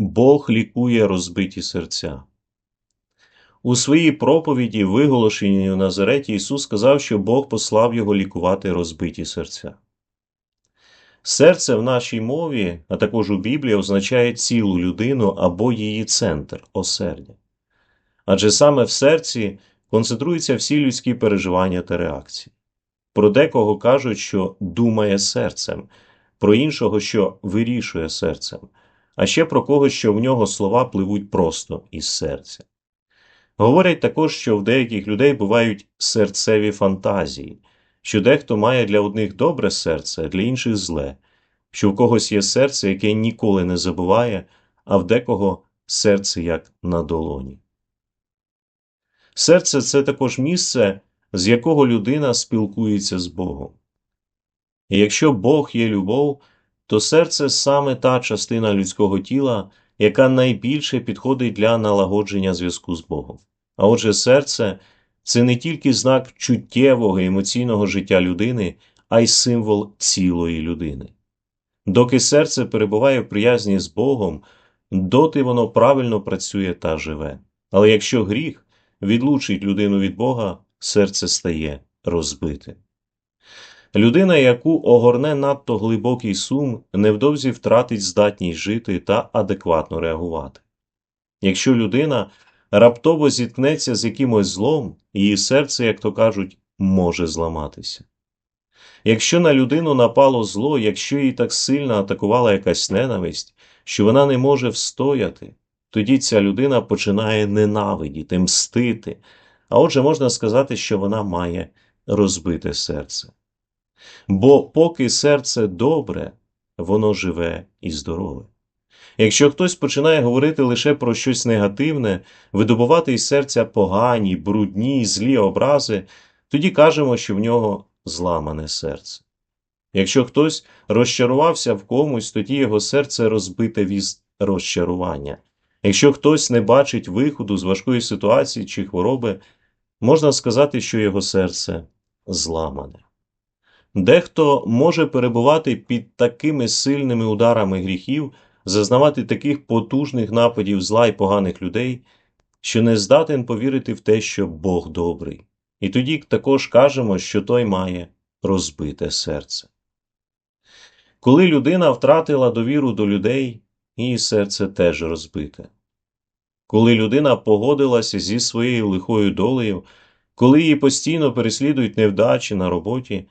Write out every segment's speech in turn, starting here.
Бог лікує розбиті серця. У своїй проповіді, виголошеній у Назареті, Ісус сказав, що Бог послав його лікувати розбиті серця. Серце в нашій мові, а також у Біблії, означає цілу людину або її центр, осердя. Адже саме в серці концентруються всі людські переживання та реакції. Про декого кажуть, що думає серцем, про іншого, що вирішує серцем, а ще про когось, що в нього слова пливуть просто із серця. Говорять також, що в деяких людей бувають серцеві фантазії, що дехто має для одних добре серце, а для інших зле, що в когось є серце, яке ніколи не забуває, а в декого серце як на долоні. Серце це також місце, з якого людина спілкується з Богом. І якщо Бог є любов, то серце саме та частина людського тіла, яка найбільше підходить для налагодження зв'язку з Богом. А отже, серце це не тільки знак чуттєвого емоційного життя людини, а й символ цілої людини. Доки серце перебуває в приязні з Богом, доти воно правильно працює та живе. Але якщо гріх відлучить людину від Бога, серце стає розбитим. Людина, яку огорне надто глибокий сум, невдовзі втратить здатність жити та адекватно реагувати. Якщо людина раптово зіткнеться з якимось злом, її серце, як то кажуть, може зламатися. Якщо на людину напало зло, якщо її так сильно атакувала якась ненависть, що вона не може встояти, тоді ця людина починає ненавидіти, мстити, а отже, можна сказати, що вона має розбите серце. Бо поки серце добре, воно живе і здорове. Якщо хтось починає говорити лише про щось негативне, видобувати із серця погані, брудні, злі образи, тоді кажемо, що в нього зламане серце. Якщо хтось розчарувався в комусь, тоді його серце розбите від розчарування. Якщо хтось не бачить виходу з важкої ситуації чи хвороби, можна сказати, що його серце зламане. Дехто може перебувати під такими сильними ударами гріхів, зазнавати таких потужних нападів зла й поганих людей, що не здатен повірити в те, що Бог добрий. І тоді також кажемо, що той має розбите серце. Коли людина втратила довіру до людей, її серце теж розбите. Коли людина погодилася зі своєю лихою долею, коли її постійно переслідують невдачі на роботі,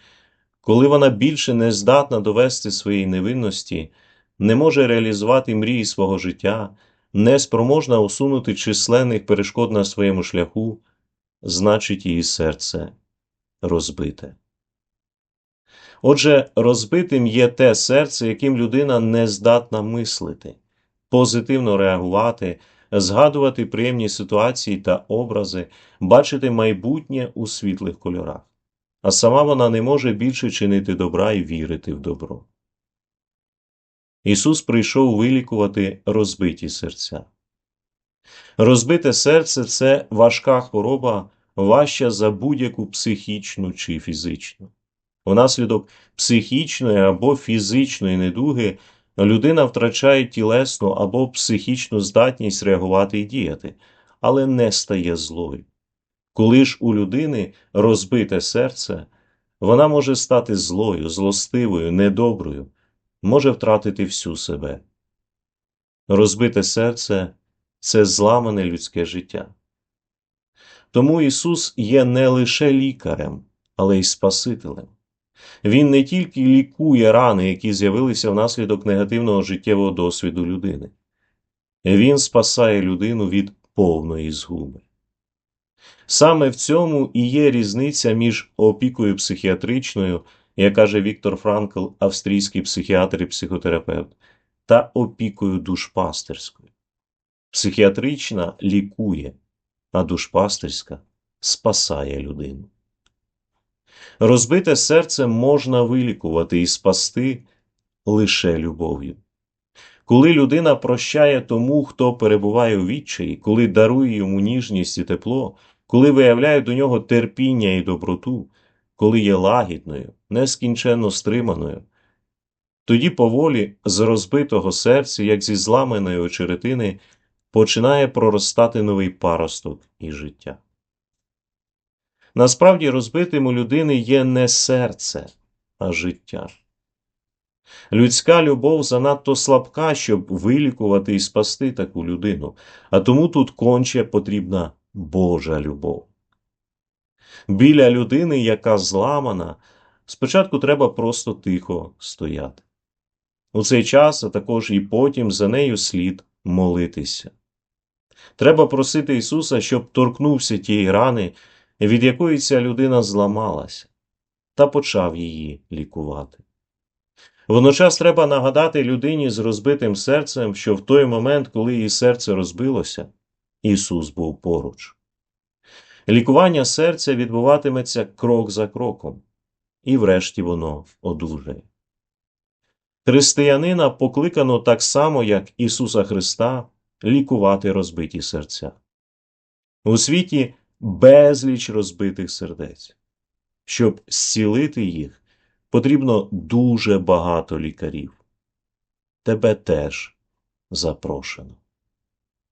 коли вона більше не здатна довести своєї невинності, не може реалізувати мрії свого життя, не спроможна усунути численних перешкод на своєму шляху, значить її серце розбите. Отже, розбитим є те серце, яким людина не здатна мислити, позитивно реагувати, згадувати приємні ситуації та образи, бачити майбутнє у світлих кольорах, а сама вона не може більше чинити добра і вірити в добро. Ісус прийшов вилікувати розбиті серця. Розбите серце це важка хвороба, важча за будь-яку психічну чи фізичну. Внаслідок психічної або фізичної недуги людина втрачає тілесну або психічну здатність реагувати і діяти, але не стає злою. Коли ж у людини розбите серце, вона може стати злою, злостивою, недоброю, може втратити всю себе. Розбите серце це зламане людське життя. Тому Ісус є не лише лікарем, але й Спасителем. Він не тільки лікує рани, які з'явилися внаслідок негативного життєвого досвіду людини, Він спасає людину від повної згуби. Саме в цьому і є різниця між опікою психіатричною, як каже Віктор Франкл, австрійський психіатр і психотерапевт, та опікою душпастерською. Психіатрична лікує, а душпастерська спасає людину. Розбите серце можна вилікувати і спасти лише любов'ю. Коли людина прощає тому, хто перебуває у відчаї, коли дарує йому ніжність і тепло, коли виявляє до нього терпіння і доброту, коли є лагідною, нескінченно стриманою, Тоді поволі з розбитого серця, як зі зламаної очеретини, починає проростати новий паросток і життя. Насправді розбитим у людини є не серце, а життя. Людська любов занадто слабка, щоб вилікувати і спасти таку людину, а тому тут конче потрібна Божа любов. Біля людини, яка зламана, спочатку треба просто тихо стояти. У цей час, а також і потім за нею слід молитися. Треба просити Ісуса, щоб торкнувся тієї рани, від якої ця людина зламалася, та почав її лікувати. Водночас треба нагадати людині з розбитим серцем, що в той момент, коли її серце розбилося, Ісус був поруч. Лікування серця відбуватиметься крок за кроком, і врешті воно одужає. Християнина покликано так само, як Ісуса Христа, лікувати розбиті серця. У світі безліч розбитих сердець. Щоб зцілити їх, потрібно дуже багато лікарів. Тебе теж запрошено.